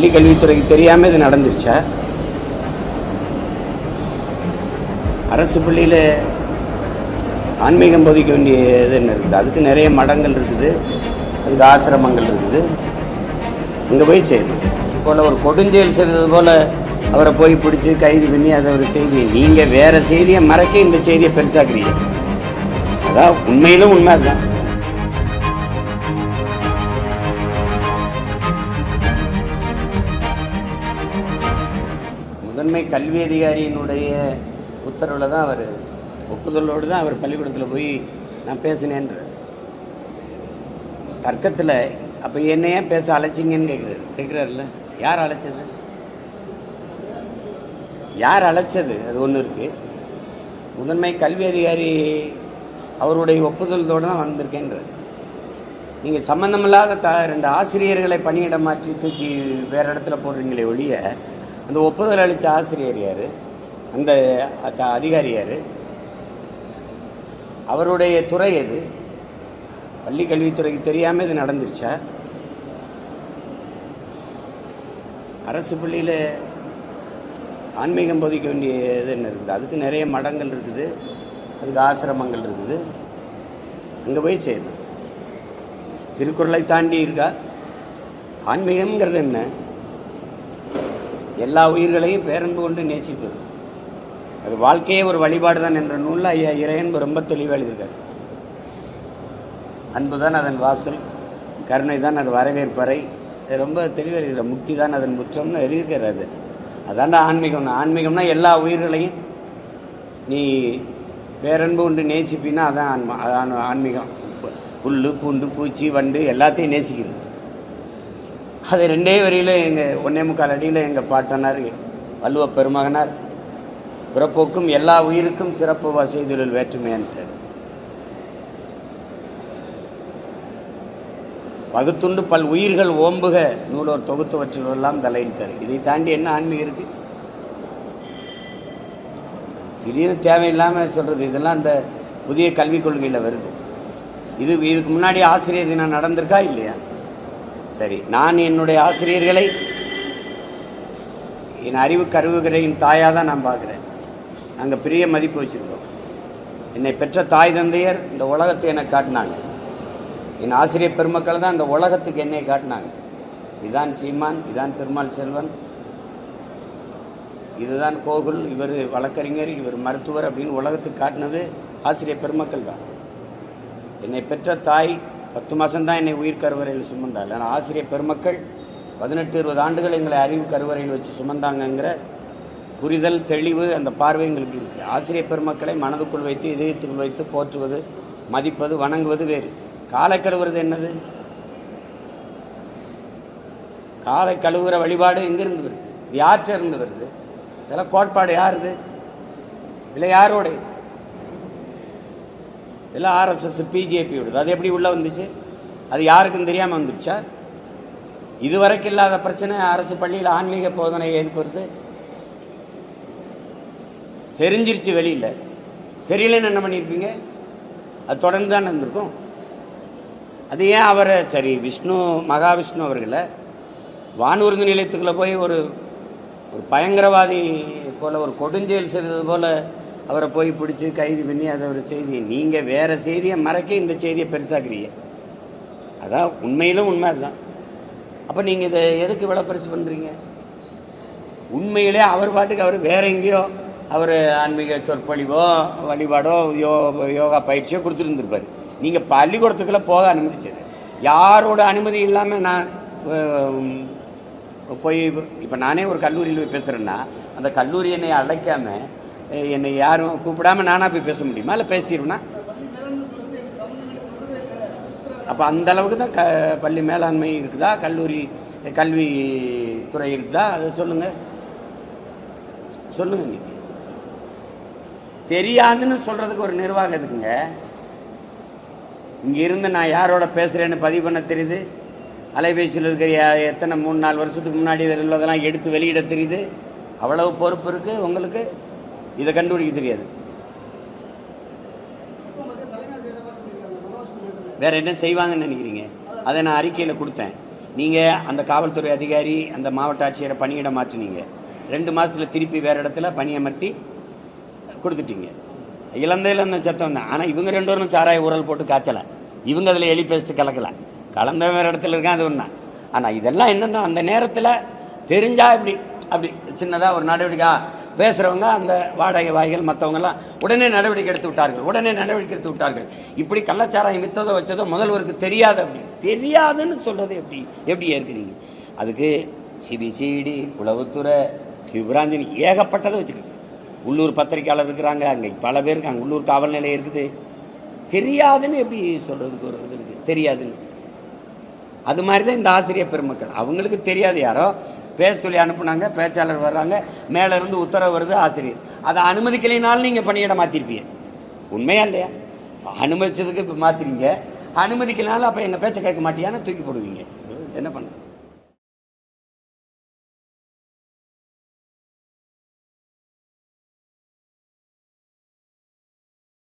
பள்ளி கல்வித்துறைக்கு தெரியாமல் இது நடந்துருச்சா? அரசு பள்ளியில் ஆன்மீகம் போதிக்க வேண்டிய இது என்ன இருக்குது? அதுக்கு நிறைய மடங்கள் இருக்குது. அதுக்கு ஆசிரமங்கள் இருக்குது. அங்கே போய் செய்யணும் போல் ஒரு கொடுஞ்செயல் செய்கிறது போல் அவரை போய் பிடிச்சி கைது பண்ணி அதை ஒரு செய்தி நீங்கள் வேறு செய்தியை மறைக்க இந்த செய்தியை பெருசாக்குறீங்க. அதான் உண்மையிலும் உண்மை தான் முதன்மை கல்வி அதிகாரியினுடைய உத்தரவில் தான் அவர் ஒப்புதலோடு தான் அவர் பள்ளிக்கூடத்தில் போய் நான் பேசினேன்ற. தர்க்கத்தில் அப்போ என்னையே பேச அழைச்சிங்கன்னு கேட்குறாரு கேட்குறாருல்ல யார் அழைச்சது? யார் அழைச்சது? அது ஒன்று இருக்கு. முதன்மை கல்வி அதிகாரி அவருடைய ஒப்புதலோடு தான் வந்திருக்கேன்றது. நீங்கள் சம்பந்தமில்லாத த ரெண்டு ஆசிரியர்களை பணியிட மாற்றி தூக்கி வேற இடத்துல போடுறீங்களே ஒழிய அந்த ஒப்புதல் அளித்த ஆசிரியர் யாரு? அந்த அதிகாரி யாரு? அவருடைய துறை எது? பள்ளி கல்வித்துறைக்கு தெரியாமல் இது நடந்துருச்சா? அரசு பள்ளியில் ஆன்மீகம் போதிக்க வேண்டிய இது என்ன இருக்குது? அதுக்கு நிறைய மடங்கள் இருக்குது. அதுக்கு ஆசிரமங்கள் இருக்குது. அங்கே போய் செய்யணும் திருக்குறளை தாண்டி இருக்கா? ஆன்மீகம்ங்கிறது என்ன? எல்லா உயிர்களையும் பேரன்பு கொண்டு நேசிப்பது. அது வாழ்க்கையே ஒரு வழிபாடு தான் என்ற நூலில் ஐயா இறையன்பு ரொம்ப தெளிவாக எழுதியிருக்காரு. அன்புதான் அதன் வாசல் கருணை தான் அது வரவேற்பறை. ரொம்ப தெளிவாக எழுதுகிற முக்தி தான் அதன் முற்றம்னு எழுதியிருக்காரு அது. அதான்டா ஆன்மீகம்னா. ஆன்மீகம்னா எல்லா உயிர்களையும் நீ பேரன்பு கொண்டு நேசிப்பின்னா அதான் ஆன்மா அதான் ஆன்மீகம். புல் பூண்டு பூச்சி வண்டு எல்லாத்தையும் நேசிக்கிறது. அது ரெண்டே வரியில எங்க ஒன்னே முக்கால் அடியில் எங்க பாட்டனார் வள்ளுவ பெருமகனார். பிறப்போக்கும் எல்லா உயிருக்கும் சிறப்பு வசதிகளில் வேற்றுமையான்ட்டார் வகுத்துண்டு பல் உயிர்கள் ஓம்புக நூலோர் தொகுத்துவற்றிலெல்லாம் தலையிட்டார். இதை தாண்டி என்ன ஆன்மீகம் இருக்கு? திடீர்னு தேவையில்லாம சொல்றது இதெல்லாம் அந்த புதிய கல்விக் கொள்கையில வருது. இது இதுக்கு முன்னாடி ஆசிரியர் தினம் நடந்திருக்கா இல்லையா? சரி. நான் என்னுடைய ஆசிரியர்களை என் அறிவு கருவுகளையும் தாயாக தான் நான் பார்க்குறேன். நாங்கள் பெரிய மதிப்பு வச்சுருக்கோம். என்னை பெற்ற தாய் தந்தையர் இந்த உலகத்தை எனக்கு காட்டினாங்க. என் ஆசிரியர் பெருமக்கள் தான் இந்த உலகத்துக்கு என்னை காட்டினாங்க. இதான் சீமான் இதான் திருமால் செல்வன். இதுதான் கோகுல் இவர் வழக்கறிஞர் இவர் மருத்துவர் அப்படின்னு உலகத்துக்கு காட்டினது ஆசிரியர் பெருமக்கள் தான். என்னை பெற்ற தாய் பத்து மாதம்தான் என்னை உயிர் கருவறையில் சுமந்தாள். ஆனால் ஆசிரியர் பெருமக்கள் பதினெட்டு இருபது ஆண்டுகள் எங்களை அறிவு கருவறையில் வச்சு சுமந்தாங்கங்கிற புரிதல் தெளிவு அந்த பார்வை எங்களுக்கு இருக்குது ஆசிரியர் பெருமக்களை மனதுக்குள் வைத்து இதயத்துக்குள் வைத்து போற்றுவது மதிப்பது வணங்குவது வேறு. காலை கழுவுறது என்னது? காலை கழுவுற வழிபாடு எங்கிருந்து வருது? இது யார்கிட்ட இருந்து வருது? இதெல்லாம் கோட்பாடு யாருது? இல்லை யாரோடையது? இதெல்லாம் ஆர்எஸ்எஸ் பிஜேபி விடுது. அது எப்படி உள்ளே வந்துச்சு? அது யாருக்கும் தெரியாமல் வந்துச்சா இதுவரைக்கும் இல்லாத பிரச்சனை அரசு பள்ளியில் ஆன்மீக போதனை எதுக்கு தெரிஞ்சிருச்சு வெளியில். தெரியலன்னு என்ன பண்ணியிருப்பீங்க அது தொடர்ந்து தான் இருந்திருக்கும். அது ஏன் அவரை சரி விஷ்ணு மகாவிஷ்ணு அவர்களை வானூர்தி நிலையத்துக்குள்ளே போய் ஒரு ஒரு பயங்கரவாதி போல ஒரு கொடுஞ்செயல் செய்தது போல அவரை போய் பிடிச்சி கைது பண்ணி அதை ஒரு செய்தி நீங்கள் வேறு செய்தியை மறைக்க இந்த செய்தியை பெருசாக்குறீங்க. அதான் உண்மையிலும் உண்மை அதுதான். அப்போ நீங்கள் இதை எதுக்கு இவ்வளவு பெருசு பண்ணுறீங்க உண்மையிலே அவர் பாட்டுக்கு அவர் வேற எங்கேயோ அவர் ஆன்மீக சொற்பொழிவோ வழிபாடோ யோ யோகா பயிற்சியோ கொடுத்துருந்துருப்பார். நீங்கள் பள்ளிக்கூடத்துக்குள்ளே போக அனுமதிச்சது. யாரோட அனுமதி இல்லாமல் நான் போய் இப்போ நானே ஒரு கல்லூரியில் போய் பேசுகிறேன்னா அந்த கல்லூரி என்னை அழைக்காமல் என்னை யாரும் கூப்பிடாம நானா போய் பேச முடியுமா? இல்லை பேசிடுவேனா அப்போ அந்த அளவுக்கு தான் க பள்ளி மேலாண்மை இருக்குதா? கல்லூரி கல்வி துறை இருக்குதா? அதை சொல்லுங்க. சொல்லுங்க நீங்க. தெரியாதுன்னு சொல்றதுக்கு ஒரு நிர்வாகம் இருக்குங்க இங்க இருந்து நான் யாரோட பேசுறேன்னு பதிவு பண்ண தெரியுது? அலைபேசியில் இருக்கிற எத்தனை மூணு நாலு வருஷத்துக்கு முன்னாடி உள்ளதெல்லாம் எடுத்து வெளியிட தெரியுது? அவ்வளவு பொறுப்பு இருக்கு உங்களுக்கு? இதை கண்டுபிடிக்க தெரியாது. வேற என்ன செய்வாங்கன்னு நினைக்கிறீங்க? அதை நான் அறிக்கையில் கொடுத்தேன். நீங்கள் அந்த காவல்துறை அதிகாரி அந்த மாவட்ட ஆட்சியரை பணியிடம் மாற்றினீங்க. ரெண்டு மாதத்தில் திருப்பி வேறு இடத்துல பணியமர்த்தி கொடுத்துட்டீங்க. இளந்தையில் அந்த சத்தம் தான். ஆனால் இவங்க ரெண்டு பேரும் சாராய உரல் போட்டு காய்ச்சல. இவங்க அதில் எலி பேஸ்ட்டு கலக்கல. கலந்த வேற இடத்துல இருக்கான் அது ஒன்றா ஆனால் இதெல்லாம் என்னென்னா அந்த நேரத்தில் தெரிஞ்சா இப்படி அப்படி சின்னதாக ஒரு நடவடிக்கை. பேசுறவங்க அந்த வாடகை வாய்கள் மற்றவங்க எல்லாம் உடனே நடவடிக்கை எடுத்து விட்டார்கள். உடனே நடவடிக்கை எடுத்து விட்டார்கள். இப்படி கள்ளச்சாராயம் வித்ததோ வச்சதோ முதல்வருக்கு தெரியாது அப்படி. தெரியாதுன்னு சொல்றது எப்படி? எப்படி ஏற்கிறீங்க? அதுக்கு சிபிசிடி உளவுத்துறை கிபிராஞ்சனி ஏகப்பட்டதை வச்சிருக்கு உள்ளூர் பத்திரிக்கையாளர் இருக்கிறாங்க அங்கே பல பேர் இருக்காங்க. உள்ளூர் காவல் நிலையம் இருக்குது. தெரியாதுன்னு எப்படி சொல்றதுக்கு ஒரு இது இருக்கு? தெரியாதுன்னு. அது மாதிரி தான் இந்த ஆசிரியர் பெருமக்கள். அவங்களுக்கு தெரியாது யாரோ. பேச சொல்லி அனுப்புனாங்க பேச்சாளர் வர்றாங்க மேல இருந்து உத்தரவு வருது ஆசிரியர். அதை அனுமதிக்கலைனாலும் நீங்க பணியிட மாத்திருப்பீங்க. உண்மையா இல்லையா? அனுமதிச்சதுக்கு இப்ப மாற்றிருங்க அனுமதிக்கலனாலும் அப்ப எங்க பேச்ச கேட்க மாட்டியான்னு தூக்கி போடுவீங்க. என்ன பண்ண